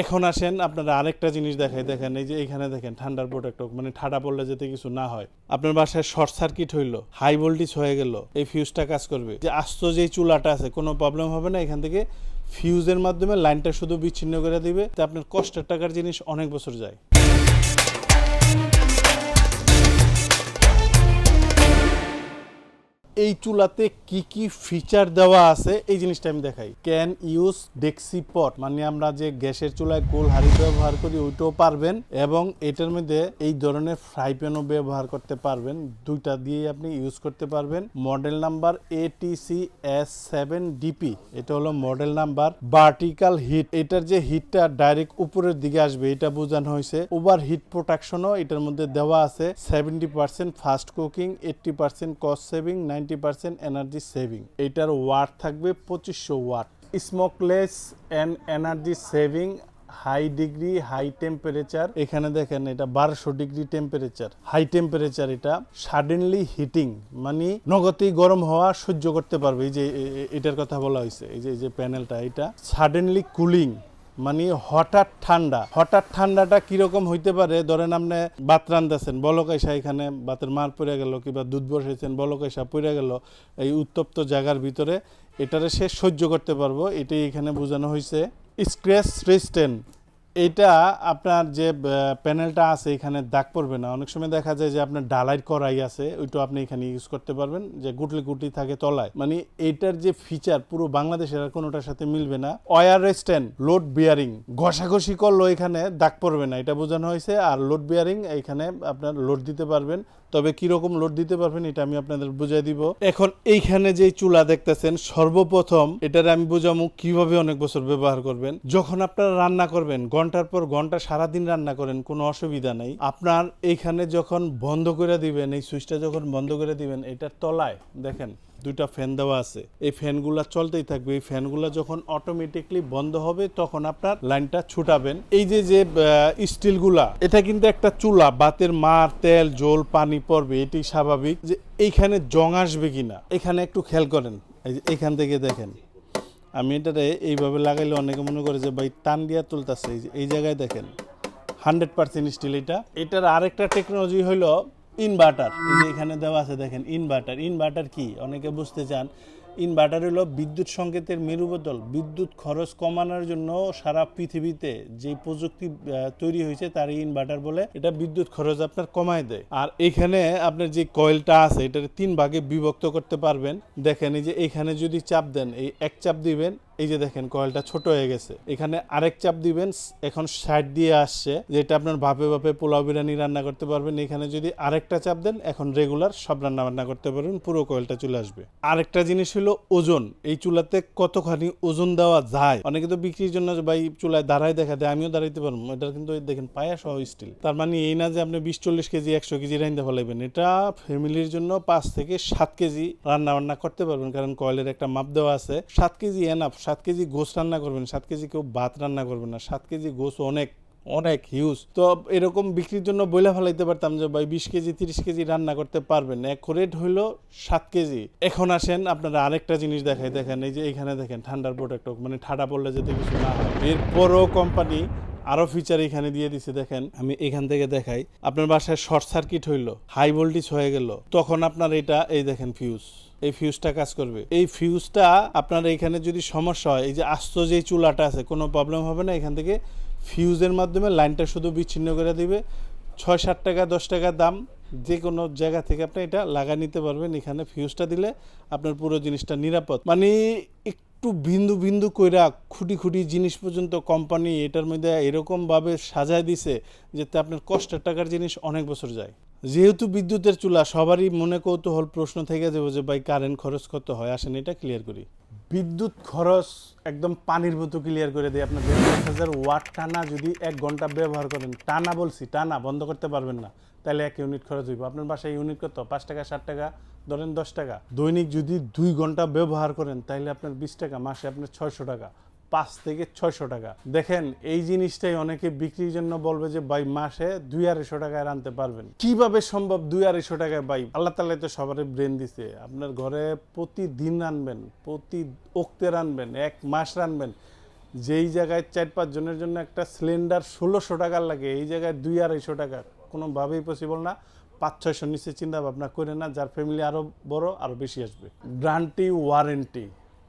এখন আসেন, আপনারা আরেকটা জিনিস দেখাই। দেখেন, এই যে এখানে দেখেন, ঠান্ডার প্রোটেক্ট মানে ঠান্ডা পড়লে যাতে কিছু না হয়। আপনার বাসায় শর্ট সার্কিট হইল হাই ভোল্টেজ হয়ে গেল, এই ফিউজটা কাজ করবে। যে আস্ত যে চুলাটা আছে, কোনো প্রবলেম হবে না, এখান থেকে ফিউজের মাধ্যমে লাইনটা শুধু বিচ্ছিন্ন করে দিবে, তা আপনার কষ্টের টাকার জিনিস অনেক বছর যায়। এই চুলাতে কি কি ফিচার দেওয়া আছে, এই জিনিসটা আমি দেখাই। ক্যান ইউজ ডেক্সি পট মানে আমরা যে গ্যাসের চুলায় গোল হাড়ি ব্যবহার করি, ওইটাও পারবেন এবং এটার মধ্যে এই ধরনের ফ্রাই প্যানও ব্যবহার করতে পারবেন। দুইটা দিয়ে আপনি ইউজ করতে পারবেন। Model number ATC S seven DP এটা হলো মডেল নাম্বার ভার্টিক্যাল হিট এটার যে হিটটা ডাইরেক্ট উপরের দিকে আসবে, এটা বোঝানো হয়েছে। ওভার হিট প্রোটেকশনও এটার মধ্যে দেওয়া আছে। Seventy percent fast cooking eighty percent cost saving ninety percent energy saving. এটার ওয়াট থাকবে পঁচিশশো watt. Smokeless and energy saving, high degree, high temperature. এখানে দেখেন এটা বারোশো ডিগ্রি টেম্পারেচার। হাই টেম্পারেচার এটা সাডেনলি হিটিং মানে নগতেই গরম হওয়া সহ্য করতে পারবে। এই যে এটার কথা বলা হয়েছে। এই যে এই যে প্যানেলটা, এটা সাডেনলি কুলিং। মানে হঠাৎ ঠান্ডা। হঠাৎ ঠান্ডাটা কীরকম হইতে পারে? ধরেন আপনি বাত রান্দাছেন বলকাইসা এখানে, বাতের মার পড়ে গেল কিংবা দুধ বসেছেন বলকাইসা পড়ে গেল, এই উত্তপ্ত জায়গার ভিতরে, এটারে সে সহ্য করতে পারব, এটাই এখানে বোঝানো হয়েছে স্ক্র্যাচ রেস্টেন্ট এটা আপনার যে প্যানেলটা আছে এখানে দাগ পড়বে না। অনেক সময় দেখা যায় যে আপনার ডালাইট করাই আছে, ওইটা আপনি এখানে ইউজ করতে পারবেন, যে গুটলি গুটি থাকে তলায়। মানে এইটার যে ফিচার পুরো বাংলাদেশের আর কোনোটার সাথে মিলবে না। ওয়ার রেস্টেন্ট লোড বিয়ারিং ঘষাঘষি করল এখানে দাগ পড়বে না। এটা বোঝানো হয়েছে, আর লোড বিয়ারিং এখানে আপনার লোড দিতে পারবেন। তবে কীরকম লোড দিতে পারবেন, এটা আমি আপনাদের বুঝাই দিব। এখন এইখানে যে চুলা দেখতেছেন, সর্বপ্রথম এটার আমি বুঝামু কীভাবে অনেক বছর ব্যবহার করবেন। যখন আপনারা রান্না করবেন ঘণ্টার পর ঘণ্টা সারাদিন রান্না করেন, কোনো অসুবিধা নেই। আপনার এইখানে যখন বন্ধ করে দিবেন, এই সুইচটা যখন বন্ধ করে দিবেন, এটার তলায় দেখেন দুইটা ফ্যান দেওয়া আছে। এই ফ্যানগুলা চলতেই থাকবে। এই ফ্যানগুলা যখন অটোমেটিকলি বন্ধ হবে, তখন আপনার লাইনটা ছুটাবেন। এই যে যে স্টিলগুলা, এটা কিন্তু একটা চুলা, বাতের মার, তেল, জল, পানি পড়বে এটি স্বাভাবিক যে এইখানে জং আসবে কিনা। এখানে একটু খেয়াল করেন। এই যে, এখান থেকে দেখেন। আমি এটাতে এইভাবে লাগাইলে অনেকে মনে করে যে, ভাই, টান দিয়া তুলতেছে। এই জায়গায় দেখেন হান্ড্রেড পার্সেন্ট স্টিল এটা। এটার আরেকটা টেকনোলজি হলো ইনভার্টার যে এখানে দেওয়া আছে, দেখেন ইনভার্টার ইনভার্টার কি? অনেকে বুঝতে চান ইনভার্টার হলো বিদ্যুৎ সংকেতের মেরুবদল বিদ্যুৎ খরচ কমানোর জন্য সারা পৃথিবীতে যে প্রযুক্তি তৈরি হয়েছে তার ইনভার্টার বলে এটা বিদ্যুৎ খরচ আপনার কমায় দেয়। আর এখানে আপনার যে কয়েলটা আছে এটা তিন ভাগে বিভক্ত করতে পারবেন। দেখেন এই যে এখানে যদি চাপ দেন, এই এক চাপ দিবেন এই যে দেখেন কয়েলটা ছোট হয়ে গেছে। এখানে আরেক চাপ দিবেন, এখন সাইড দিয়ে আসছে, যেটা আপনার ভাপে ভাপে পোলাও বিরিয়ানি রান্না করতে পারবেন। এখানে যদি আরেকটা চাপ দেন, এখন রেগুলার সব রান্না বান্না করতে পারবেন, পুরো কয়েলটা চলে আসবে। আরেকটা জিনিস হলো ওজন। এই চুলাতে কতখানি ওজন দেওয়া যায়? অনেকে তো বিক্রির জন্য ভাই চুলায় দাঁড়ায় দেখা দেয়, আমিও দাঁড়াইতে পারব এটা কিন্তু দেখেন, পায়া সহ স্টিল তার মানে এই না যে আপনি বিশ চল্লিশ কেজি, একশো কেজি রাইন্দা ফেলাইবেন এটা ফ্যামিলির জন্য পাঁচ থেকে সাত কেজি রান্না বান্না করতে পারবেন। কারণ কয়েলের একটা মাপ দেওয়া আছে, সাত কেজি এনাফ সাত কেজি গোস রান্না করবেন, সাত কেজি কেউ ভাত রান্না করবেন না, সাত কেজি গোস অনেক অনেক হিউজ তো এরকম বিক্রির জন্য বইলা ফেলাইতে পারতাম যে, ভাই, বিশ কেজি, তিরিশ কেজি রান্না করতে পারবেন এক রেট হইল সাত কেজি। এখন আসেন, আপনারা আরেকটা জিনিস দেখাই, দেখেন, এই যে এখানে দেখেন, ঠান্ডার প্রোটেক্ট মানে ঠান্ডা পড়লে যাতে কিছু না হয়। এরপরও কোম্পানি আরও ফিচার এখানে দিয়ে দিছে, দেখেন, আমি এখান থেকে দেখাই। আপনার বাসায় শর্ট সার্কিট হইল হাই ভোল্টেজ হয়ে গেল, তখন আপনার এটা, এই দেখেন ফিউজ এই ফিউজটা কাজ করবে। এই ফিউজটা আপনার এখানে যদি সমস্যা হয়, এই যে আস্ত যে চুলাটা আছে, কোনো প্রবলেম হবে না, এখান থেকে ফিউজের মাধ্যমে লাইনটা শুধু বিচ্ছিন্ন করে দিবে। ছয়, সাত টাকা, দশ টাকা দাম, যে কোনো জায়গা থেকে আপনি এটা লাগা নিতে পারবেন। এখানে ফিউজটা দিলে আপনার পুরো জিনিসটা নিরাপদ। মানে একটু বিন্দু বিন্দু কইরা খুঁটি খুঁটি জিনিস পর্যন্ত কোম্পানি এটার মধ্যে এরকমভাবে সাজায় দিছে, যাতে আপনার কষ্টের টাকার জিনিস অনেক বছর যায়। যেহেতু বিদ্যুতের চুলা, সবারই মনে কৌতূহল প্রশ্ন থেকে যাবে যে, ভাই কারেন্ট খরচ কত হয়? আসেন, এটা ক্লিয়ার করি। বিদ্যুৎ খরচ একদম পানির মতো ক্লিয়ার করে দেয় আপনার দেড় হাজার ওয়াট টানা যদি এক ঘণ্টা ব্যবহার করেন, টানা বলছি, টানা, বন্ধ করতে পারবেন না। তাহলে এক ইউনিট খরচ হইব। আপনার বাসায় ইউনিট কত? পাঁচ টাকা ষাট টাকা, ধরেন দশ টাকা। দৈনিক যদি দুই ঘণ্টা ব্যবহার করেন, তাহলে আপনার বিশ টাকা, মাসে আপনার ছয়শো টাকা। পাঁচ থেকে ছয়শো টাকা। দেখেন, এই জিনিসটাই অনেকে বিক্রির জন্য বলবে যে, ভাই, মাসে দুই আড়াইশো টাকায় রানতে পারবেন। কীভাবে সম্ভব দুই আড়াইশো টাকায়? ভাই, আল্লাহ তাল্লাহ তো সবারই ব্রেন দিছে। আপনার ঘরে প্রতিদিন রানবেন, প্রতি ওক্তে রানবেন, এক মাস রানবেন। যেই জায়গায় চার পাঁচ জনের জন্য একটা সিলিন্ডার ষোলোশো টাকার লাগে, এই জায়গায় দুই আড়াইশো টাকা। কোনোভাবেই পসিবল না। পাঁচ, ছয়শো নিচে চিন্তা ভাবনা করে না, যার ফ্যামিলি আরও বড় আরও বেশি আসবে। গ্রান্টি ওয়ারেন্টি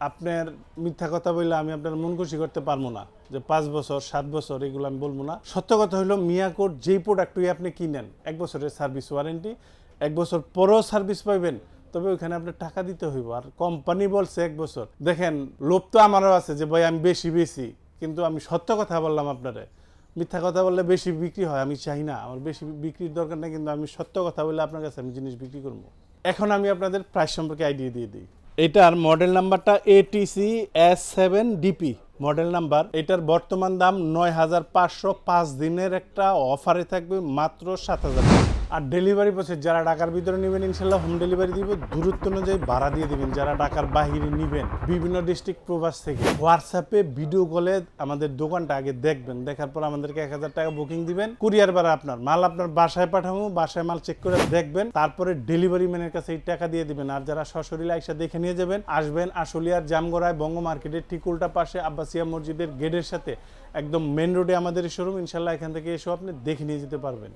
আপনার মিথ্যা কথা বললে আমি আপনার মন খুশি করতে পারব না। যে পাঁচ বছর, সাত বছর এগুলো আমি বলব না। সত্য কথা হলো মিয়াকোর যেই প্রোডাক্টই আপনি কিনেন, এক বছরের সার্ভিস ওয়ারেন্টি এক বছর পরেও সার্ভিস পাইবেন, তবে ওইখানে আপনার টাকা দিতে হইব। আর কোম্পানি বলছে এক বছর। দেখেন, লোভ তো আমারও আছে যে, ভাই, আমি বেশি বেশি। কিন্তু আমি সত্য কথা বললাম আপনারে। মিথ্যা কথা বললে বেশি বিক্রি হয়, আমি চাই না। আমার বেশি বিক্রির দরকার নেই, কিন্তু আমি সত্য কথা বললে আপনার কাছে আমি জিনিস বিক্রি করব। এখন আমি আপনাদের প্রাইস সম্পর্কে আইডিয়া দিয়ে দিই। এটার মডেল নাম্বারটা ATC S seven DP model number এটার বর্তমান দাম নয় হাজার পাঁচশো পাঁচ দিনের একটা অফারে থাকবে মাত্র সাত হাজার আর ডেলিভারি প্রসেস যারা ঢাকার ভিতরে নেবেন, ইনশাল্লাহ হোম ডেলিভারি দিব। দূরত্ব অনুযায়ী ভাড়া দিয়ে দিবেন। যারা ঢাকার বাহিরে নেবেন, বিভিন্ন ডিস্ট্রিক্ট প্রবাস থেকে হোয়াটসঅ্যাপে ভিডিও কলে আমাদের দোকানটা আগে দেখবেন। দেখার পর আমাদেরকে এক হাজার টাকা বুকিং দিবেন। কুরিয়ার ভাড়া আপনার, মাল আপনার বাসায় পাঠাবো, বাসায় মাল চেক করে দেখবেন। তারপরে ডেলিভারি ম্যানের কাছে এই টাকা দিয়ে দিবেন। আর যারা সশরীরে আইসা দেখে নিয়ে যাবেন, আসবেন আশুলিয়ার জামগড়ায় বঙ্গ মার্কেটের ঠিক উল্টা পাশে আব্বাসিয়া মসজিদের গেটের সাথে। একদম মেন রোডে আমাদের শোরুম ইনশাল্লাহ এখান থেকে এসেও আপনি দেখে নিয়ে যেতে পারবেন।